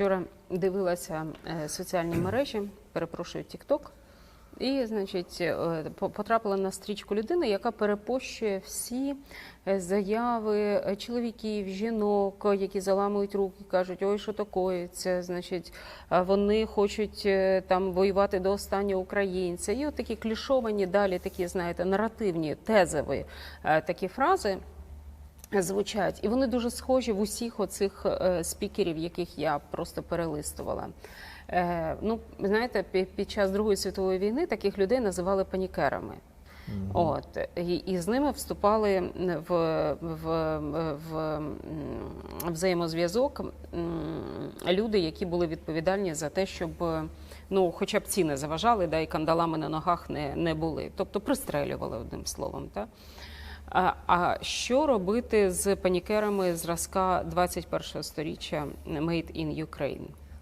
Вчора дивилася е, соціальні мережі, перепрошую, TikTok, і, значить, е, потрапила на стрічку людини, яка перепощує всі е, заяви чоловіків, жінок, які заламують руки, кажуть, ой, що таке, це? Значить, вони хочуть там воювати до останнього українця. І от такі клішовані далі, такі, знаєте, наративні, тезові такі фрази звучать, і вони дуже схожі в усіх оцих е, спікерів, яких я просто перелистувала. Е, ну, знаєте, під час Другої світової війни таких людей називали панікерами. От і, і з ними вступали в, в, в взаємозв'язок люди, які були відповідальні за те, щоб ну, хоча б ці не заважали, да, і кандалами на ногах не, не були. Тобто пристрелювали одним словом. Та? А, що робити з панікерами зразка 21 сторіччя Made in Ukraine?